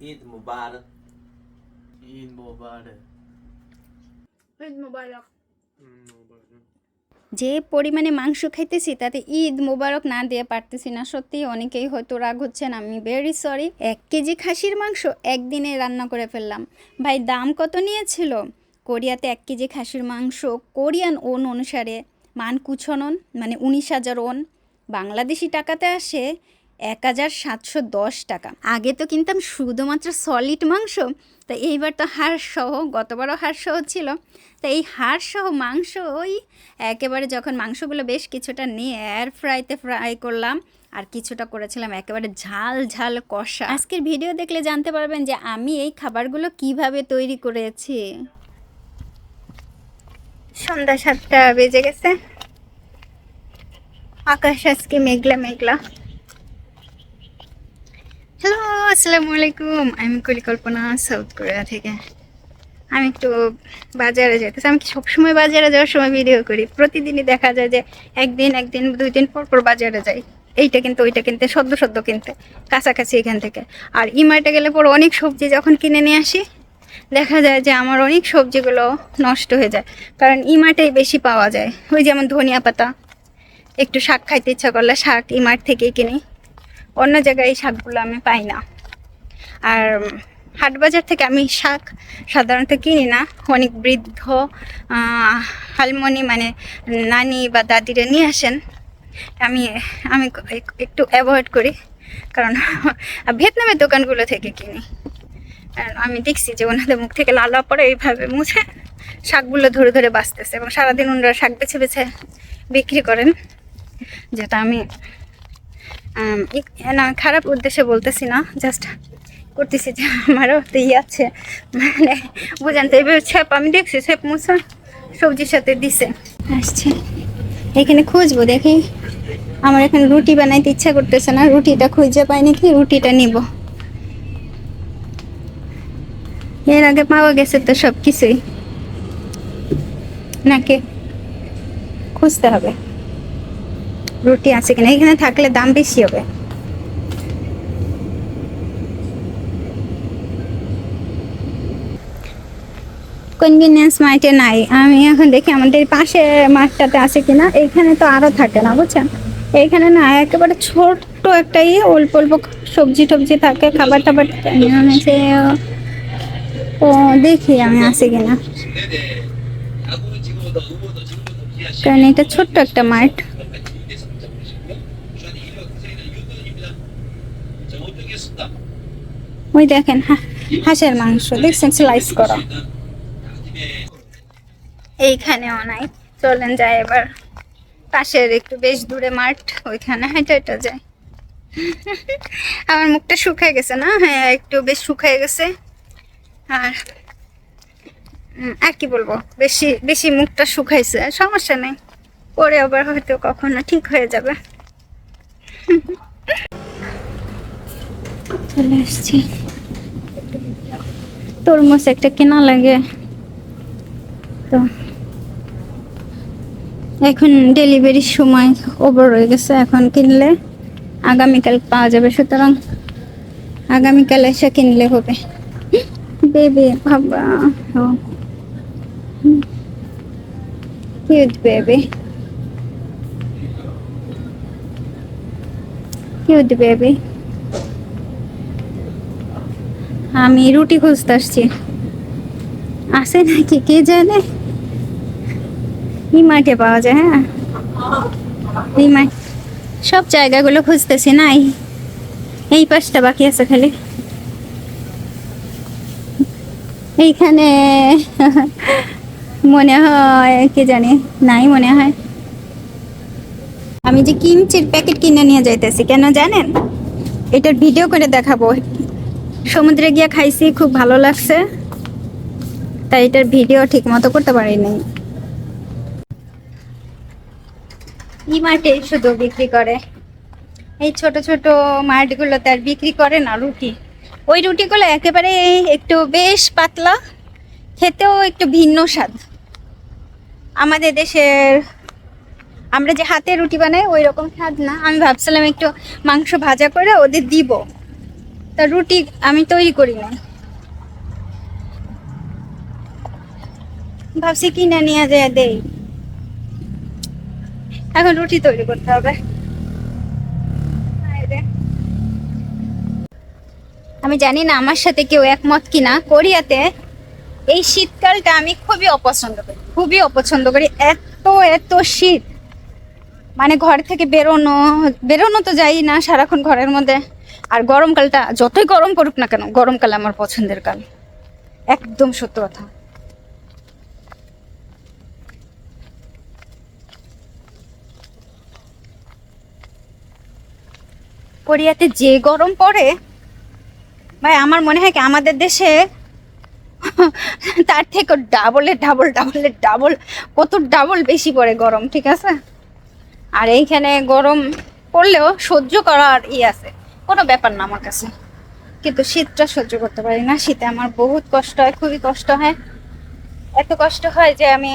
ঈদ মুবারক। ঈদ মোবারক। ঈদ মোবারক। হুম, মোবারক। যে পরিমাণে মাংস খাইতেছি তাতে ঈদ মোবারক না দিয়ে পারতেছি না। সত্যি অনেকেই হয়তো রাগ হচ্ছেন আমি ভেরি সরি এক কেজি খাসির মাংস একদিনে রান্না করে ফেললাম। ভাই দাম কত নিয়েছিল? কোরিয়াতে এক কেজি খাসির মাংস কোরিয়ান ওন অনুসারে মান কুছনন মানে উনিশ হাজার ওন। বাংলাদেশি টাকাতে আসে এক হাজার সাতশো দশ টাকা। আগে তো কিনতাম শুধুমাত্র সলিড মাংস, তা এইবার তো হাড় সহ গতবারও হাড় সহ ছিল। তা এই হাড় সহ মাংস ওই একেবারে যখন মাংসগুলো বেশ কিছুটা নিয়ে এয়ার ফ্রাইতে ফ্রাই করলাম, আর কিছুটা করেছিলাম একেবারে ঝাল ঝাল কষা। আজকের ভিডিও দেখলে জানতে পারবেন যে আমি এই খাবারগুলো কীভাবে তৈরি করেছি। সন্ধ্যা সাতটা বেজে গেছে। আকাশ আজকে মেঘলা মেঘলা। হ্যালো আসসালামু আলাইকুম আমি কলিকল্পনা সাউথ কোরিয়া থেকে। আমি একটু বাজারে যেতেছি আমি সবসময় বাজারে যাওয়ার সময় ভিডিও করি? প্রতিদিনই দেখা যায় যে একদিন একদিন, দুই দিন পর পর বাজারে যাই। এইটা কিনতে, ওইটা কিনতে, সদ্য সদ্য কিনতে, কাছাকাছি এখান থেকে। আর ইমার্টে গেলে পর অনেক সবজি যখন কিনে নিয়ে আসি, দেখা যায় যে আমার অনেক সবজিগুলো নষ্ট হয়ে যায়। কারণ ইমার্টেই বেশি পাওয়া যায়। ওই যেমন ধনিয়া পাতা, একটু শাক খাইতে ইচ্ছা করলে শাক ইমার্ট থেকেই কিনি। অন্য জায়গায় এই শাকগুলো আমি পাই না। আর হাট বাজার থেকে আমি শাক সাধারণত কিনি না। অনেক বৃদ্ধ হালমনি মানে নানি বা দাদিরা নিয়ে আসেন। আমি আমি একটু অ্যাভয়েড করি। কারণ ভিয়েতনামের দোকানগুলো থেকে কিনি। আমি দেখছি যে ওনাদের মুখ থেকে লালা পরে এইভাবে মুছে শাকগুলো ধরে ধরে বাঁচতেছে এবং সারাদিন ওনারা শাক বেছে বেছে বিক্রি করেন। যেটা আমি না, খারাপ উদ্দেশ্যে বলতেছি না জাস্ট করতেছি যে আমারও তো ই আছে। মানে বুঝেন তো এবার ছেপ আমি দেখছি ছেপ মুসা সবজির সাথে দিছে। আসছে। এখানে খুঁজবো, দেখি। আমার এখানে রুটি বানাইতে ইচ্ছা করতেছে না, রুটিটা খুঁজে পাই নাকি, রুটিটা নিব। এর আগে পাওয়া গেছে তো সব কিছুই নাকি? খুঁজতে হবে। রুটি আছে কিনা? এখানে থাকলে দাম বেশি হবে। কনভিনিয়েন্স মার্টে নাই। আমি এখন দেখি আমাদের পাশে মাঠটাতে আছে কিনা। এইখানে তো আরও থাকে না, বুঝছেন? এইখানে না একেবারে ছোট্ট একটা ইয়ে অল্প অল্প সবজি টবজি থাকে, খাবার টাবার ও, দেখি আমি আছে কিনা। কারণ এটা ছোট্ট একটা মাঠ। ওই দেখেন হাঁসের মাংস, দেখছেন? স্লাইস করা। এইখানেও নাই চলেন যাই এবার। পাশের একটু বেশ দূরে মাঠ, ওইখানে হেঁটে হেঁটে যায় আমার মুখটা শুকায় গেছে না? হ্যাঁ একটু বেশ শুকায় গেছে। আর আর কি বলব? বেশি বেশি মুখটা শুকাইছে, সমস্যা নেই। পরে আবার হয়তো কখনো ঠিক হয়ে যাবে। চলে আসছি। তরমুজ একটা কেনা লাগে। তো এখন ডেলিভারির সময় ওভার হয়ে গেছে, এখন কিনলে আগামীকাল পাওয়া যাবে। সুতরাং আগামীকাল এসে কিনলে হবে। বেবি, বাবা কিউট বেবি কিউট বেবি আমি রুটি খুঁজতে আসছি। আছে নাকি, কে জানে? মাঠে পাওয়া যায় হ্যাঁ? মাঠ সব জায়গাগুলো খুঁজতেছি, নাই? এই পাশটা বাকি আছে খালি। এইখানে মনে হয়, কে জানি? নাই মনে হয়। আমি যে কিমচির প্যাকেট কিনে নিয়ে যাইতেছি, কেন জানেন? এটার ভিডিও করে দেখাবো। সমুদ্রে গিয়ে খাইছি, খুব ভালো লাগছে। তাই এটার ভিডিও ঠিক মতো করতে পারিনি ই মাঠে শুধু বিক্রি করে। এই ছোট ছোট মাঠগুলো তার বিক্রি করে না, রুটি। ওই রুটিগুলো একেবারে একটু বেশ পাতলা, খেতেও একটু ভিন্ন স্বাদ। আমাদের দেশের, আমরা যে হাতে রুটি বানাই ওই রকম স্বাদ না। আমি ভাবছিলাম একটু মাংস ভাজা করে ওদের দিব। তা রুটি আমি তৈরি করি না। ভাবছি কিনে নিয়ে যায় দেই। এখন রুটি তৈরি করতে হবে। আমি জানি না আমার সাথে কেউ একমত কিনা। কোরিয়াতে এই শীতকালটা আমি খুবই অপছন্দ করি, খুবই অপছন্দ করি। এত এত শীত। মানে ঘর থেকে বেরোনো বেরোনো তো যাই না সারাক্ষণ ঘরের মধ্যে। আর গরমকালটা যতই গরম পড়ুক না কেন, গরমকাল আমার পছন্দের কাল। একদম সত্য কথা। কোরিয়াতে যে গরম পড়ে, ভাই, আমার মনে হয় কি আমাদের দেশে তার থেকে ডাবলের ডাবল ডাবলের ডাবল কত ডাবল বেশি পড়ে গরম, ঠিক আছে? আর এইখানে গরম পড়লেও সহ্য করার ই আছে। কোনো ব্যাপার না আমার কাছে। কিন্তু শীতটা সহ্য করতে পারি না। শীতে আমার বহুত কষ্ট হয়, খুবই কষ্ট হয়। এত কষ্ট হয় যে আমি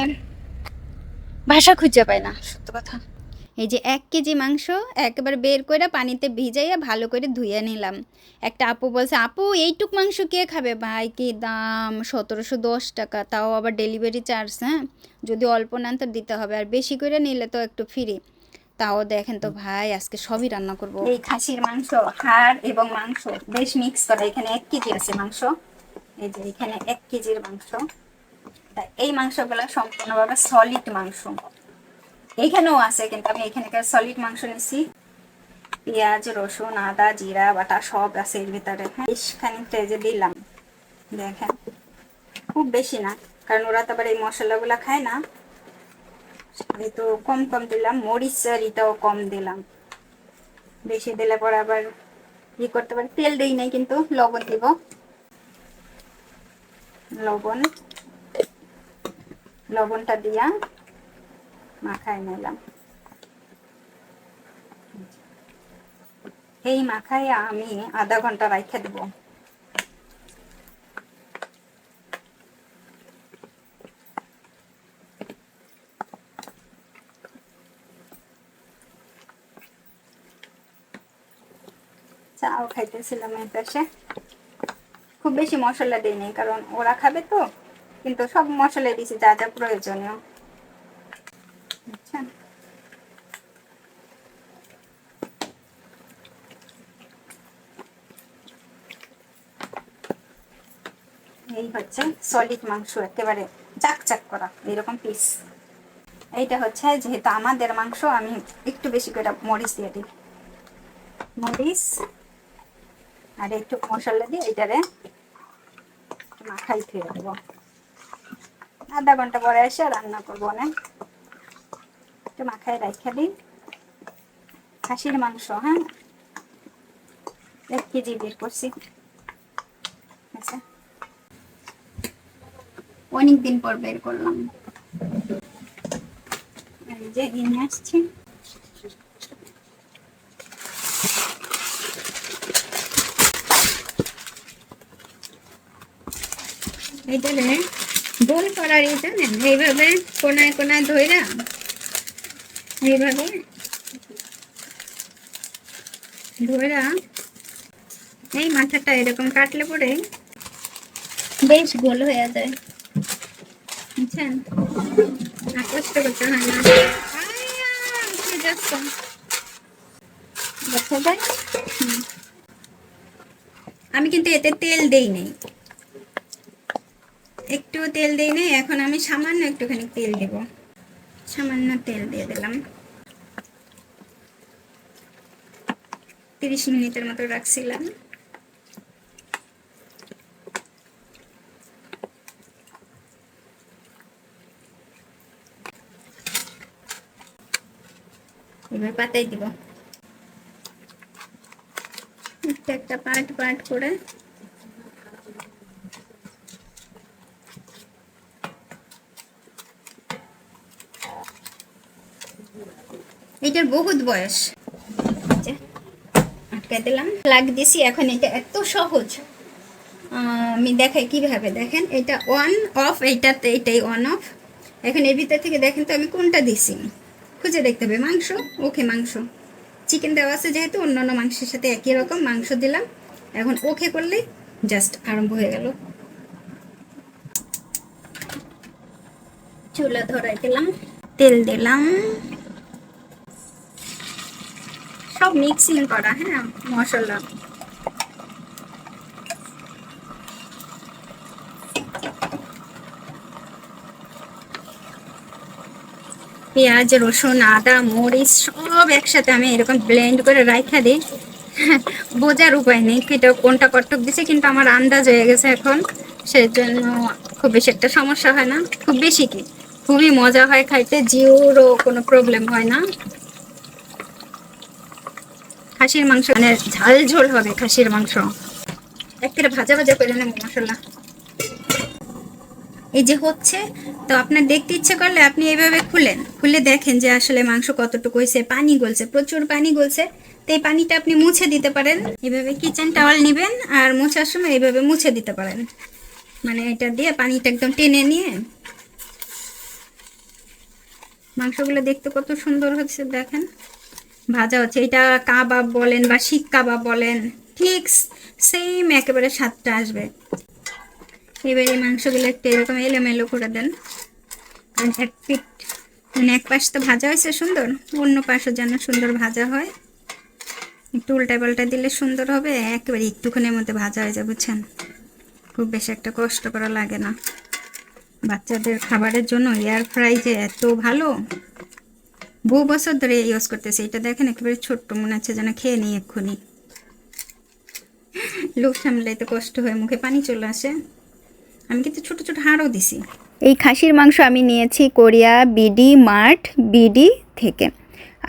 ভাষা খুঁজে পাই না, সত্য কথা। এই যে এক কেজি মাংস একবার বের করে পানিতে ভিজাইয়া ভালো করে ধুয়ে নিলাম। একটা আপু বলছে, আপু, এইটুক মাংস কে খাবে? ভাই, কি দাম? সতেরোশো দশ টাকা। তাও আবার ডেলিভারি চার্জ হ্যাঁ? যদি অল্প নেন তো দিতে হবে। আর বেশি করে নিলে তো একটু ফ্রি তাও দেখেন তো ভাই আজকে সবই রান্না করব। এই খাসির মাংস হাড় এবং মাংস বেশ মিক্স করা এখানে এক কেজি আছে মাংস। এই যে এখানে এক কেজির মাংস। এই মাংসগুলো সম্পূর্ণভাবে সলিড মাংস। এইখানেও আছে কিন্তু আমি এখানকার সলিড মাংস নিছি। পেঁয়াজ রসুন আদা জিরা বাটা সব আছে এর ভিতরে। হ্যাঁ বেশ খানিকটা এই যে দিলাম। দেখেন খুব বেশি না কারণ ওরা তো আবার এই মশলাগুলো খায় না। এই তো কম কম দিলাম মরিচের ইটাও কম দিলাম। বেশি দিলে পরে আবার ই করতে পারি। তেল দিই নাই কিন্তু, লবণ দিব। লবণ। লবণটা দিয়া মাখায় নিলাম। এই মাখায় আমি আধা ঘণ্টা রাইখে দেব। চাও খাইতেছিলাম এই পাশে। খুব বেশি মশলা দিইনি, কারণ ওরা খাবে তো, কিন্তু সব মশলা দিয়েছি যা যা প্রয়োজনীয়। বুঝছেন এই হচ্ছে সলিড মাংস, একেবারে চাক চাক করা, এরকম পিস এইটা হচ্ছে যেহেতু আমাদের মাংস, আমি একটু বেশি করে মরিচ দিয়ে দিই। মরিচ। আর একটু মশলা দিয়ে এটারে মাখাই খেয়ে দেবো আধা ঘণ্টা পরে এসে রান্না করব না একটু মাখায় রেখে দিই। খাসির মাংস হ্যাঁ? এক কেজি বের করছি। আচ্ছা। অনেক দিন পর বের করলাম। যে, নিয়ে আসছি। এইটা রে গোল করার এই জানেন এইভাবে কোনায় কোনায় ধইরা এইভাবে ধইরা এই মাথাটা এরকম কাটলে পরে বেশ গোল হয়ে যায়। বুঝছেন? আর কষ্ট করতে হয় না। আমি কিন্তু এতে তেল দেই নেই। একটু তেল দিই নাই এখন আমি সামান্য একটুখানি তেল দেব। সামান্য তেল দিয়ে দিলাম। তিরিশ মিনিটের মতো রাখছিলাম। এবার পাতাই দিব। একটা একটা পার্ট পার্ট করে এটার বহুত বয়স। আটকে দিলাম। লাগ দিছি, এখন এটা এত সহজ। আমি দেখাই কীভাবে দেখেন, এটা অন অফ এইটাতে এটাই অন অফ এখন এর ভিতর থেকে দেখেন তো আমি কোনটা দিছি। খুঁজে দেখতে হবে, মাংস? ওকে, মাংস। চিকেন দেওয়া আছে যেহেতু, অন্যান্য মাংসের সাথে একই রকম, মাংস দিলাম। এখন ওকে করলে জাস্ট আরম্ভ হয়ে গেল। চুলা ধরাই দিলাম, তেল দিলাম। সব মিক্সিং করা হ্যাঁ মশলা। পেঁয়াজ, রসুন, আদা, মরিচ সব একসাথে আমি এরকম ব্লেন্ড করে রাইখা দিই। বোঝার উপায় নেই এটা কোনটা কটক দিছে, কিন্তু আমার আন্দাজ হয়ে গেছে এখন। সেই জন্য খুব বেশি একটা সমস্যা হয় না। খুব বেশি কি? খুবই মজা হয় খাইতে, জিওরও কোনো প্রবলেম হয় না। খাসির মাংস মানে ঝাল ঝোল হবে খাসির মাংস। একেবারে ভাজা ভাজা করে নেব, মশলা। এই যে হচ্ছে, তো আপনার দেখতে ইচ্ছে করলে আপনি এইভাবে খুলেন। খুলে দেখেন যে আসলে মাংস কতটুকু হয়েছে, পানি গলছে, প্রচুর পানি গলছে। তো এই পানিটা আপনি মুছে দিতে পারেন। এইভাবে কিচেন টাওয়াল নেবেন আর মোছার সময় এইভাবে মুছে দিতে পারেন। মানে এটা দিয়ে পানিটা একদম টেনে নিয়ে মাংসগুলো দেখতে কত সুন্দর হচ্ছে, দেখেন। ভাজা হচ্ছে। এটা কাবাব বলেন বা শিক কাবাব বলেন, ঠিক সেম একেবারে স্বাদটা আসবে। এবার এই মাংসগুলো একটু এরকম এলোমেলো করে দেন। এক পিঠ মানে এক পাশ তো ভাজা হয়েছে সুন্দর, অন্য পাশও যেন সুন্দর ভাজা হয়। একটু উল্টা পাল্টা দিলে সুন্দর হবে, একেবারে একটুখানির মধ্যে ভাজা হয়ে যায়, বুঝছেন? খুব বেশি একটা কষ্ট করা লাগে না। বাচ্চাদের খাবারের জন্য এয়ার ফ্রাই যে এত ভালো বহু বছর ধরে ইউজ করতেছে। এটা দেখেন একেবারে ছোট্ট মনে হচ্ছে যেন খেয়ে নিই এক্ষুনি। লোক সামলাইতে কষ্ট হয়ে মুখে পানি চলে আসে। আমি কিন্তু ছোট ছোট হাড়ও দিছি। এই খাসির মাংস আমি নিয়েছি কোরিয়া বিডি মার্ট বিডি থেকে।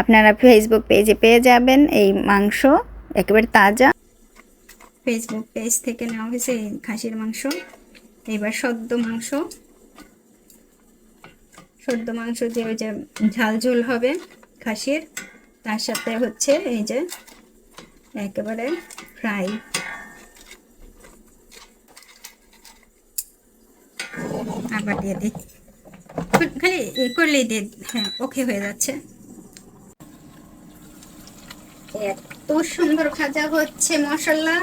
আপনারা ফেসবুক পেজে পেয়ে যাবেন এই মাংস একেবারে তাজা। ফেসবুক পেজ থেকে নেওয়া হয়েছে এই খাসির মাংস। এবার সদ্য মাংস। সদ্য মাংস যে ওই যে ঝাল ঝোল হবে খাসির। তার সাথে হচ্ছে এই যে একেবারে ফ্রাই। আবার দিয়ে দিই। খালি করলেই দিয়ে হ্যাঁ ওকে হয়ে যাচ্ছে। এত সুন্দর ভাজা হচ্ছে মশলা।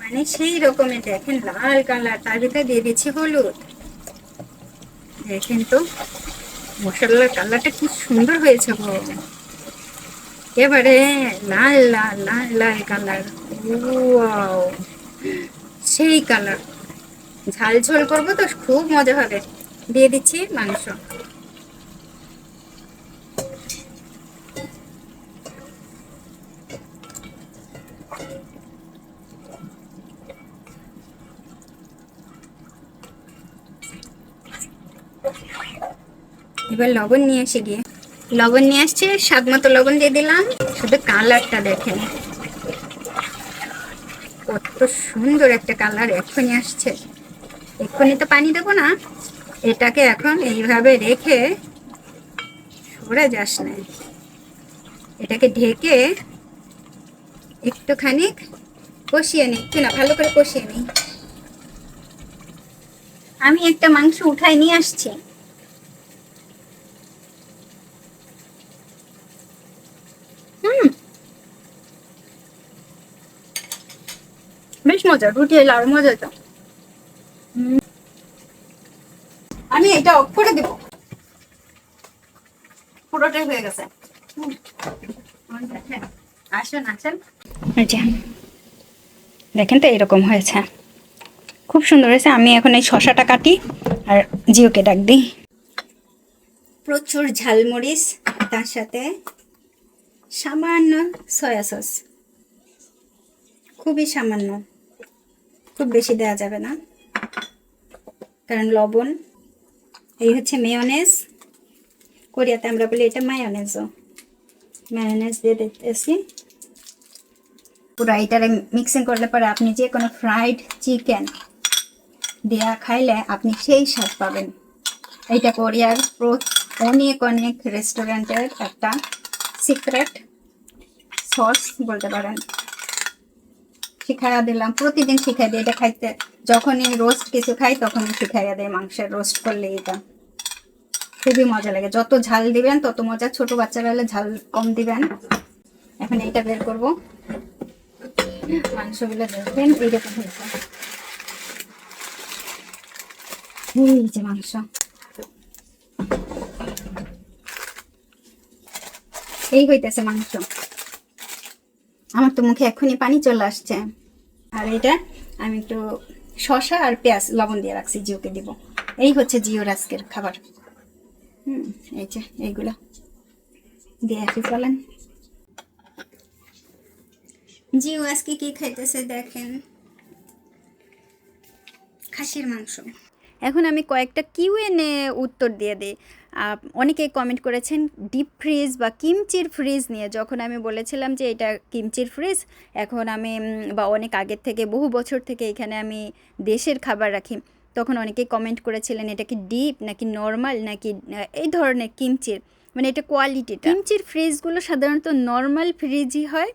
মানে সেই রকমের দেখেন, লাল কালার তার ভিতরে দিয়ে দিচ্ছি হলুদ। দেখেন তো মশলার কালারটা কি সুন্দর হয়েছে গো। এবারে লাল লাল লাল লাল কালার। সেই কালার। ঝাল ঝোল করব তো খুব মজা হবে। দিয়ে দিচ্ছি মাংস। এবার লবণ নিয়ে এসে গিয়ে। লবণ নিয়ে আসছে, স্বাদ মতো লবণ দিয়ে দিলাম। শুধু কালারটা দেখেন। কত সুন্দর একটা কালার এক্ষুনি আসছে। এক্ষুনি তো পানি দেবো না। এটাকে এখন এইভাবে রেখে সরে যাস না। এটাকে ঢেকে একটুখানি কষিয়ে নিই একটু না, ভালো করে কষিয়ে নিই আমি একটা মাংস উঠাই নিয়ে আসছি হুম বেশ মজা রুটি এলে আরও মজা আমি এটা অফ করে দেব। পুরোটাই হয়ে গেছে। দেখেন, আসেন আসেন। দেখেন তো এরকম হয়েছে। খুব সুন্দর হয়েছে। আমি এখন এই শশাটা কাটি আর জিওকে ডাক দিই। প্রচুর ঝালমরিচ তার সাথে সামান্য সয়া সস খুবই সামান্য। খুব বেশি দেওয়া যাবে না। কারণ লবণ, এই হচ্ছে মেয়নেজ কোরিয়াতে আমরা বলি এটা মায়োনেজও মায়োনেজ দিয়ে দিতেছি। পুরো এটারে মিক্সিং করলে পরে আপনি যে কোনো ফ্রাইড চিকেন দেয়া খাইলে আপনি সেই স্বাদ পাবেন। এইটা কোরিয়ার অনেক অনেক রেস্টুরেন্টের একটা সিক্রেট সস বলতে পারেন। শিখাইয়া দিলাম, প্রতিদিন শিখাই দিই এটা খাইতে, যখনই রোস্ট কিছু খাই, তখনই শিখাইয়া দেয় মাংসের রোস্ট করলে এটা। খুবই মজা লাগে। যত ঝাল দিবেন, তত মজা। ছোট বাচ্চারা হলে ঝাল কম দিবেন। এখন এইটা বের করব। মাংসগুলো দেখবেন এইরকম হয়েছে এই যে মাংস। এই হইতেছে মাংস। আমার তো মুখে এখনই পানি চলে আসছে। আর এটা আমি একটু শসা আর পেঁয়াজ, লবণ দিয়ে রাখছি, জিওকে দিব। এই হচ্ছে জিওর আজকের খাবার। হুম, এই যে, এইগুলো। দিয়ে আসি, চলেন। জিও আজকে কি খাইতেছে দেখেন? খাসির মাংস। এখন আমি কয়েকটা কিউএনএ উত্তর দিয়ে দিই। অনেকেই কমেন্ট করেছেন ডিপ ফ্রিজ বা কিমচির ফ্রিজ নিয়ে। যখন আমি বলেছিলাম যে এটা কিমচির ফ্রিজ এখন আমি বা অনেক আগের থেকে, বহু বছর থেকে এখানে আমি দেশের খাবার রাখি। তখন অনেকেই কমেন্ট করেছিলেন, এটা কি ডিপ নাকি নর্মাল নাকি এই ধরনের কিমচির মানে এটা কোয়ালিটিটা কিমচির ফ্রিজগুলো সাধারণত নর্মাল ফ্রিজই হয়।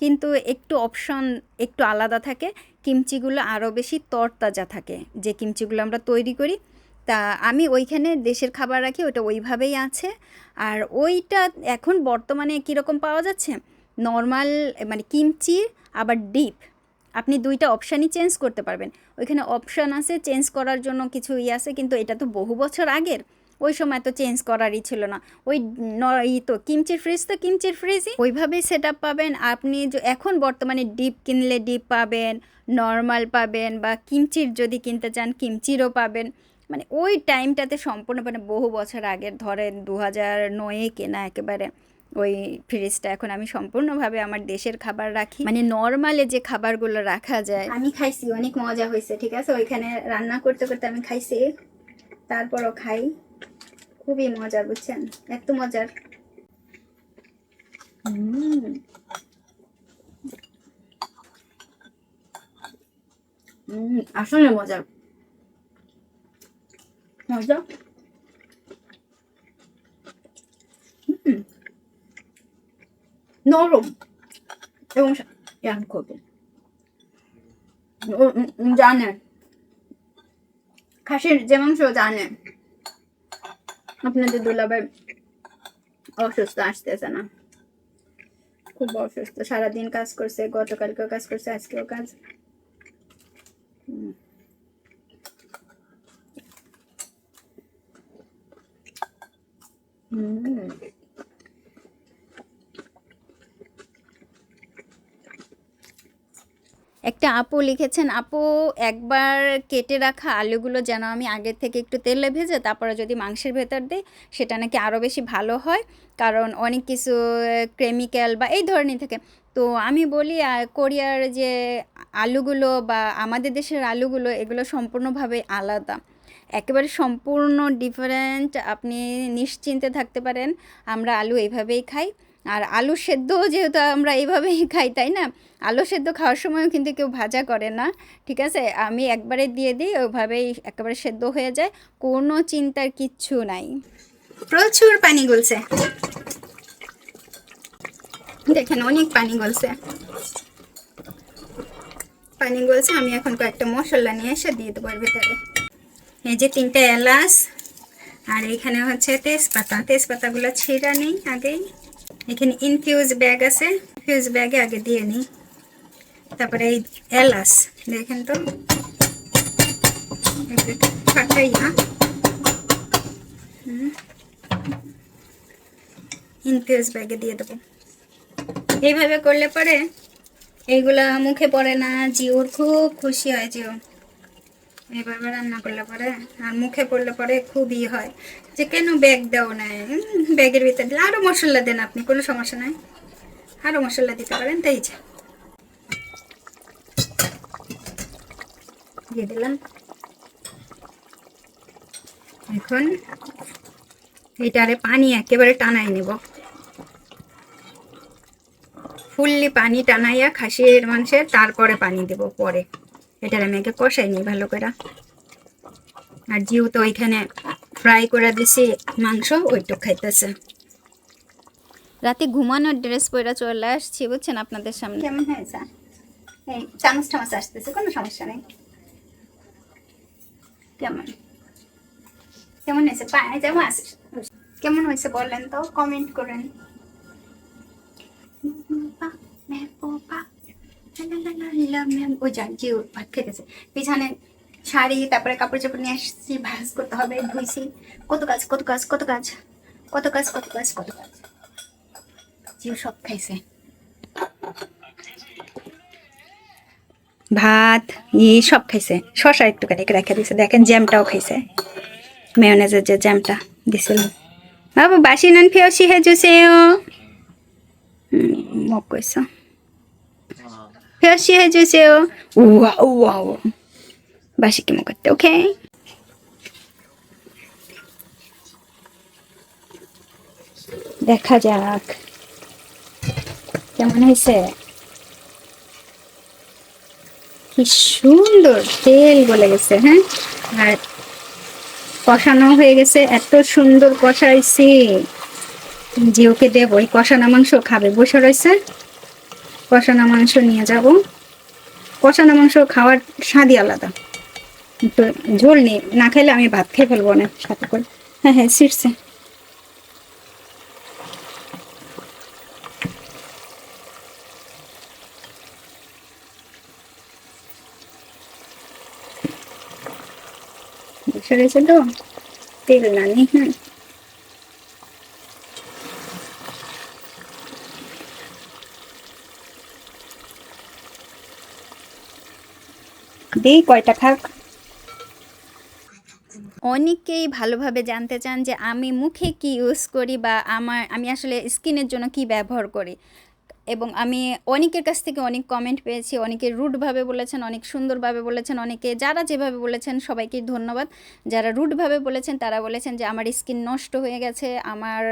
কিন্তু একটু অপশন একটু আলাদা থাকে। কিমচিগুলো আরও বেশি তরতাজা থাকে। যে কিমচিগুলো আমরা তৈরি করি, তা আমি ওইখানে দেশের খাবার রাখি ওটা ওইভাবেই আছে। আর ওইটা এখন বর্তমানে কীরকম পাওয়া যাচ্ছে? নর্মাল মানে কিমচি, আবার ডিপ আপনি দুইটা অপশানই চেঞ্জ করতে পারবেন। ওইখানে অপশান আছে চেঞ্জ করার জন্য কিছু ইয়ে আছে, কিন্তু এটা তো বহু বছর আগের। ওই সময় তো চেঞ্জ করারই ছিল না। ওই ই তো কিমচির ফ্রিজ তো কিমচির ফ্রিজই ওইভাবেই সেট পাবেন। আপনি এখন বর্তমানে ডিপ কিনলে ডিপ পাবেন নর্মাল পাবেন বা কিমচির যদি কিনতে চান কিমচিরও পাবেন। মানে ওই টাইমটাতে সম্পূর্ণ মানে বহু বছর আগের, ধরেন দু হাজার নয়ে কেনা একেবারে ওই ফ্রিজটা এখন আমি সম্পূর্ণভাবে আমার দেশের খাবার রাখি। মানে নর্মালে যে খাবারগুলো রাখা যায়। আমি খাইছি, অনেক মজা হয়েছে ঠিক আছে? ওইখানে রান্না করতে করতে আমি খাইছি। তারপরও খাই। খুবই মজার, বুঝছেন? এত মজার। আসলে মজার। মজা। নরম এবং ইয়ান করবে। জানে। খাসির যে মাংস জানে। আপনাদের দুলাভাই অসুস্থ আসতেছে না। খুব অসুস্থ, সারাদিন কাজ করছে, গতকালকেও কাজ করছে, আজকেও কাজ। একটা আপু লিখেছেন, আপু, একবার কেটে রাখা আলুগুলো যেন আমি আগের থেকে একটু তেলে ভেজে তারপরে যদি মাংসের ভেতর দিই, সেটা নাকি আরও বেশি ভালো হয়। কারণ অনেক কিছু কেমিক্যাল বা এই ধরনের থাকে। তো আমি বলি কোরিয়ার যে আলুগুলো বা আমাদের দেশের আলুগুলো, এগুলো সম্পূর্ণভাবে আলাদা। একেবারে সম্পূর্ণ ডিফারেন্ট আপনি নিশ্চিন্তে থাকতে পারেন, আমরা আলু এইভাবেই খাই। আর আলু সেদ্ধ যেহেতু আমরা এইভাবেই খাই, তাই না? আলু সেদ্ধ খাওয়ার সময়ও কিন্তু কেউ ভাজা করে না, ঠিক আছে? আমি একবারে দিয়ে দিই, ওইভাবেই একেবারে সেদ্ধ হয়ে যায়, কোনো চিন্তার কিচ্ছু নাই। প্রচুর পানি গলছে। দেখেন, অনেক পানি গলছে। পানি গলছে, আমি এখন কয়েকটা মশলা নিয়ে এসে দিয়ে দেবো ভিতরে। এই যে তিনটে এলাচ, আর এখানে হচ্ছে তেজপাতা। তেজপাতাগুলো ছিঁড়া নেই আগেই। এখানে ইনফিউজ ব্যাগ আছে। ইনফিউজ ব্যাগে আগে দিয়ে নিই। তারপরে এই এলাচ, দেখেন তো। ইনফিউজ ব্যাগে দিয়ে দেবো। এইভাবে করলে পরে এইগুলা মুখে পড়ে না, জিওর খুব খুশি হয় জিও। এইভাবে রান্না করলে পরে, আর মুখে পড়লে পরে খুবই হয় যে কেন ব্যাগ দাও না ব্যাগের ভিতরে দিলে আরও মশলা দেন আপনি, কোনো সমস্যা নাই। আরও মশলা দিতে পারেন, তাই যা। দিয়ে দিলাম। এখন এইটারে পানি একেবারে টানাই নেব। ফুললি পানি টানাইয়া খাসির মাংসের তারপরে পানি দেব পরে। এটার আমি আগে কষাই নিই ভালো করে। আর জিউ তো ওইখানে ফ্রাই করে দিছি মাংস ওইটুক খাইতেছে। রাতে ঘুমানোর ড্রেস পরে চলে আসছি বুঝছেন আপনাদের সামনে। কেমন হয়েছে? এই চামচ টামচ আসতেছে কোনো সমস্যা নেই। কেমন? কেমন হয়েছে? পায়ে যেমন আসে কেমন হয়েছে বলেন তো কমেন্ট করেন। ভাত পিছনে শাড়ি, তারপরে কাপড় চাপড় নিয়ে আসছি, ভাজ করতে হবে, ধুইছি। কত কাজ কত কাজ কত কাজ কত কাজ কত কাজ কত কাজ। জিও সব খাইছে। ভাত, ই সব খাইছে। শশা একটু করে রেখে দিছে। দেখেন জ্যামটাও খাইছে। মেয়নেজের যে জ্যামটা দিছিল। বাবু, বাসি নন ফেওসি হে জুসেও মোক কৈছ ফেওসি হে জুসেও উয়া উয়া বাসি কি ওকে দেখা যাক কেমন হয়েছে কি সুন্দর তেল বলে গেছে হ্যাঁ আর কষানো হয়ে গেছে এত সুন্দর কষাইছি যে ওকে দেবো ওই কষানো মাংস খাবে বসে রয়েছে কষানো মাংস নিয়ে যাব। কষানো মাংস খাওয়ার স্বাদই আলাদা। তো ঝোল নেই, না খাইলে আমি ভাত খেয়ে ফেলব না সাথে করে। হ্যাঁ হ্যাঁ শিরছে বসে রয়েছে তো? তেল না নি হ্যাঁ দিই, কয়টা খাক অনেকেই ভালোভাবে জানতে চান যে আমি মুখে কি ইউজ করি বা আমার, আমি আসলে স্কিনের জন্য কি ব্যবহার করি। এবং আমি অনেকের কাছ থেকে অনেক কমেন্ট পেয়েছি, অনেকে রুটভাবে বলেছেন, অনেক সুন্দরভাবে বলেছেন, অনেকে যারা যেভাবে বলেছেন সবাইকে ধন্যবাদ। যারা রুটভাবে বলেছেন, তারা বলেছেন যে আমার স্কিন নষ্ট হয়ে গেছে, আমার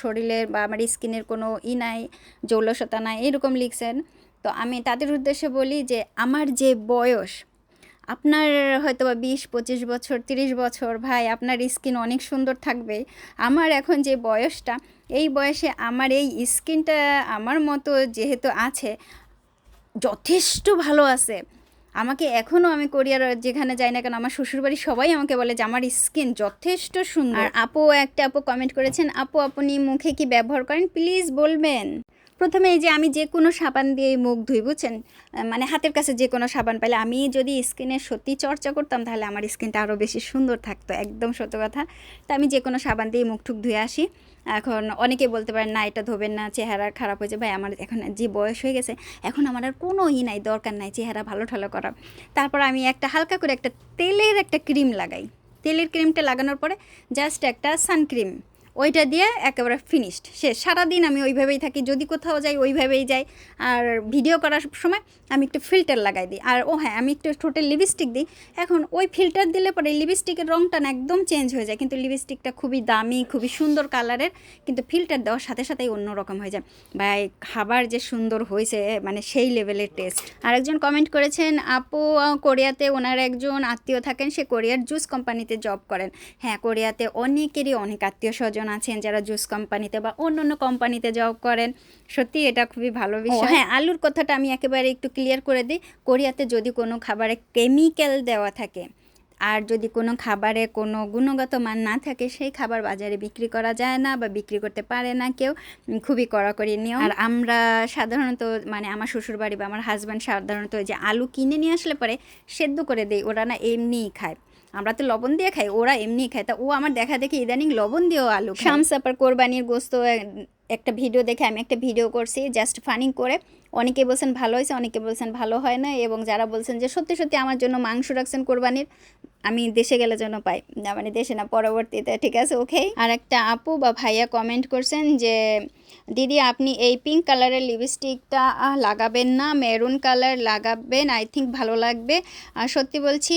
শরীরের বা আমার স্কিনের কোনো ই নাই, জৌলসতা নাই, এরকম লিখছেন। তো আমি তাদের উদ্দেশ্যে বলি যে আমার যে বয়স আপনার হয়তো বা বিশ, পঁচিশ বছর, তিরিশ বছর, ভাই আপনার স্কিন অনেক সুন্দর থাকবে। আমার এখন যে বয়সটা, এই বয়সে আমার এই স্কিনটা আমার মতো যেহেতু আছে, যথেষ্ট ভালো আছে। আমাকে এখনও আমি কোরিয়ার যেখানে যাই না কেন, আমার শ্বশুরবাড়ি সবাই আমাকে বলে যে আমার স্কিন যথেষ্ট সুন্দর। আর আপু একটা আপু কমেন্ট করেছেন, আপু, আপনি মুখে কি ব্যবহার করেন? প্লিজ বলবেন। প্রথমে এই যে আমি যে কোনো সাবান দিয়ে মুখ ধুই, বুঝছেন? মানে হাতের কাছে যে কোনো সাবান পাইলে আমি যদি স্কিনের সত্যি চর্চা করতাম, তাহলে আমার স্কিনটা আরও বেশি সুন্দর থাকতো, একদম সত্য কথা। তা আমি যে কোনো সাবান দিয়ে মুখ টুক ধুয়ে আসি। এখন অনেকে বলতে পারেন, না, এটা ধোবেন না, চেহারা খারাপ হয়েছে ভাই, আমার এখন যে বয়স হয়ে গেছে, এখন আমার আর কোনো ই নাই, দরকার নাই চেহারা ভালো ঠালো করা তারপর আমি একটা হালকা করে একটা তেলের একটা ক্রিম লাগাই। তেলের ক্রিমটা লাগানোর পরে জাস্ট একটা সানক্রিম। ওইটা দিয়ে একেবারে ফিনিশড শেষ। সারাদিন আমি ওইভাবেই থাকি, যদি কোথাও যাই ওইভাবেই যাই। আর ভিডিও করার সময় আমি একটু ফিল্টার লাগাই দিই। আর ও হ্যাঁ আমি একটু ঠোঁটে লিপস্টিক দিই। এখন ওই ফিল্টার দিলে পরে লিপস্টিকের রঙটা না একদম চেঞ্জ হয়ে যায়। কিন্তু লিপস্টিকটা খুবই দামি, খুবই সুন্দর কালারের কিন্তু ফিল্টার দেওয়ার সাথে সাথেই অন্যরকম হয়ে যায়। ভাই, খাবার যে সুন্দর হয়েছে মানে সেই লেভেলের টেস্ট আরেকজন কমেন্ট করেছেন, আপু কোরিয়াতে ওনার একজন আত্মীয় থাকেন, সে কোরিয়ার জুস কোম্পানিতে জব করেন। হ্যাঁ কোরিয়াতে অনেকেরই অনেক আত্মীয় স্বজন আছেন যারা জুস কোম্পানিতে বা অন্য অন্য কোম্পানিতে জব করেন? সত্যি এটা খুবই ভালো বিষয়। হ্যাঁ আলুর কথাটা আমি একেবারে একটু ক্লিয়ার করে দিই। কোরিয়াতে যদি কোনো খাবারে কেমিক্যাল দেওয়া থাকে আর যদি কোনো খাবারে কোনো গুণগত মান না থাকে সেই খাবার বাজারে বিক্রি করা যায় না বা বিক্রি করতে পারে না কেউ। খুবই কড়াকড়ি নিয়ম। আর আমরা সাধারণত মানে আমার শ্বশুরবাড়ি বা আমার হাজব্যান্ড সাধারণত ওই যে আলু কিনে নিয়ে আসলে পরে সেদ্ধ করে দেয় ওরা না এমনিই খায়। আমরা তো লবণ দিয়ে খাই, ওরা এমনি খায়। তা ও আমার দেখা দেখি ইদানিং লবণ দিয়েও আলু শামসাপার কোরবানির গোস্ত একটা ভিডিও দেখে আমি একটা ভিডিও করছি জাস্ট ফানিং করে। অনেকে বলছেন ভালো হয়েছে, অনেকে বলছেন ভালো হয় না এবং যারা বলছেন যে সত্যি সত্যি আমার জন্য মাংস রাখছেন কোরবানির, আমি দেশে গেলে যেন পাই। না মানে দেশে না, পরবর্তীতে, ঠিক আছে ওকে আর একটা আপু বা ভাইয়া কমেন্ট করছেন যে দিদি, আপনি এই পিঙ্ক কালারের লিপস্টিকটা লাগাবেন না মেরুন কালার লাগাবেন আই থিঙ্ক ভালো লাগবে। আর সত্যি বলছি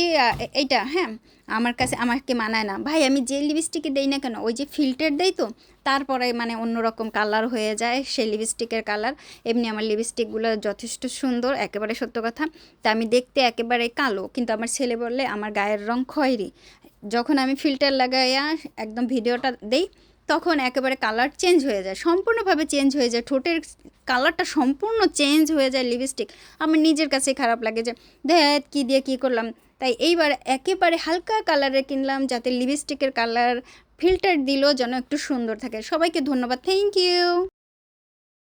এইটা হ্যাঁ আমার কাছে, আমাকে মানায় না। ভাই, আমি যে লিপস্টিকে দেই না কেন, ওই যে ফিল্টার দেই তো, তারপরে মানে অন্যরকম কালার হয়ে যায় সেই লিপস্টিকের কালার এমনি আমার লিপস্টিকগুলো যথেষ্ট সুন্দর, একেবারে সত্য কথা। তা আমি দেখতে একেবারে কালো, কিন্তু আমার ছেলে বললে, আমার গায়ের রং খয়েরি। যখন আমি ফিল্টার লাগাইয়া একদম ভিডিওটা দেই তখন একেবারে কালার চেঞ্জ হয়ে যায়, সম্পূর্ণভাবে চেঞ্জ হয়ে যায়, ঠোঁটের কালারটা সম্পূর্ণ চেঞ্জ হয়ে যায় লিপস্টিক আমার নিজের কাছে খারাপ লাগে যে দেখ কী দিয়ে কী করলাম? তাই এইবার একেবারে হালকা কালারে কিনলাম যাতে লিপস্টিকের কালার ফিল্টার দিলেও যেন একটু সুন্দর থাকে। সবাইকে ধন্যবাদ থ্যাংক ইউ